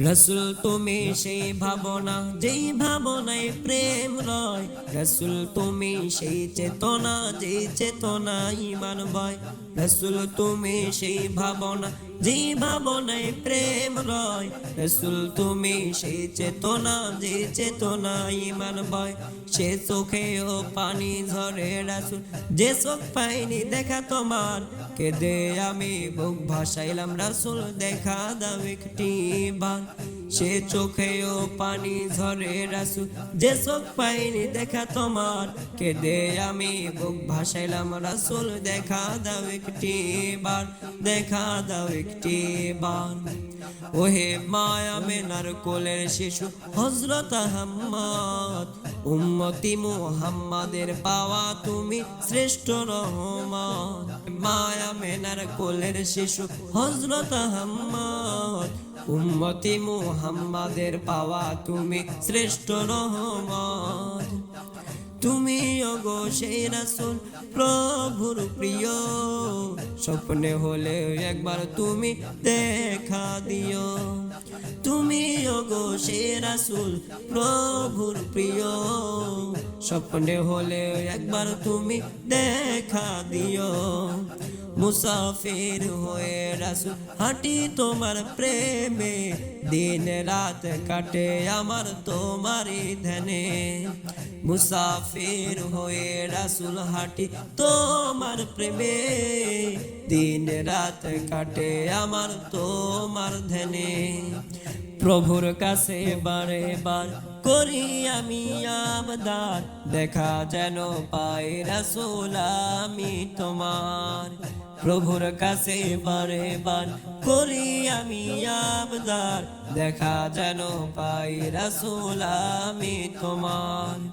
রসুল, তুমি সেই ভাবনা, যেই ভাবনায় প্রেম রয়। রসুল, তুমি সেই চেতনা, যেই চেতনা ইমান বয়। রসুল, তুমি সেই ভাবনা ভাবনায় প্রেম রয়, রসুল তুমি সেই চেতনা, যে চেতনা ইমান বয়, সে চোখেও পানি ঝরে রাসুল। যে চোখ পাইনি দেখা তোমার, কেঁদে আমি বুক ভাসাইলাম রাসুল, দেখা দাও একটি বার। সে চোখেও পানি ঝরে রাসুল। যে চোখ পাইনি দেখা তোমার, কেঁদে আমি বুক ভাসাইলাম রাসুল, দেখা দাও একটি বার। দেখা দাও একটি বার ওহে মায়া মেনার কোলের শিশু হজরত আহম্মদ উম্মতি মুহাম্মাদের পাওয়া তুমি শ্রেষ্ঠ রহমান। মায়া মেনার কোলের শিশু হজরত আহম্মদ উম্মতি মুহাম্মাদের পাওয়া তুমি শ্রেষ্ঠ রহমান। তুমি ওগো সেই রাসুল, প্রভুর প্রিয়। স্বপ্নে হলে একবার তুমি দেখা দিও। তুমি ওগো সেই রাসুল, প্রভুর প্রিয়। স্বপ্নে হলে একবার তুমি দেখা দিও। মুসাফির হয়ে রাসুল, হাঁটি তোমার প্রেমে। দিন রাত কাটে আমার তোমারই ধ্যানে। মুসাফির হয়ে রাসুল হাঁটি তোমার প্রেমে। দিন রাত কাটে আমার তোমার ধ্যানে। প্রভুর কাছে বারে বার করি আমি আবদার। দেখা যেন পাই রাসুল আমি তোমার। প্রভুর কাছে বারে বার করি আমি আবদার। দেখা যেন পাই রাসুল, আমি তোমার।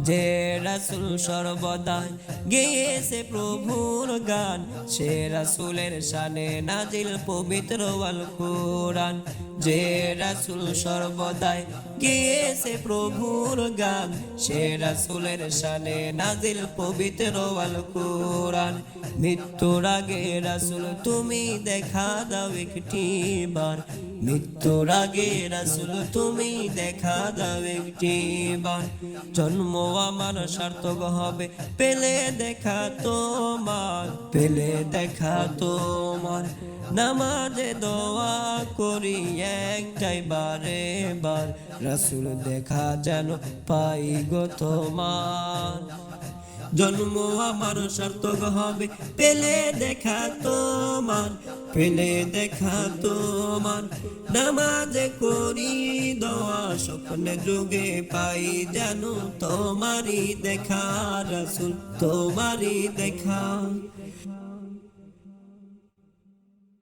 যে রাসুল সর্বদা গেয়েছে প্রভুর গান, সে রাসুলের শানে নাজিল পবিত্র আল কোরআন। যে রাসুল সর্বদাই গিয়েছে প্রভুর গান, সে রাসুলের শানে নাজিল পবিত্র আল কোরআন। মৃত্যুর আগে রাসুল তুমি দেখা দাও একটি বার। মৃত্যুর আগে রাসুল তুমি দেখা দাও একটি বার। জন্ম আমার সার্থক হবে, পেলে দেখা তোমার, পেলে দেখা তোমার। নামাজে দোয়া করি একটাই বারে বার। রাসুল দেখা যেন পাই গো তোমার। জন্ম আমার সার্থক হবে, পেলে দেখা তোমার, পেলে দেখা তোমার। নামাজে করি দোয়া, স্বপ্নে যুগে পাই যেন তোমারই দেখা, রাসুল তোমারই দেখা।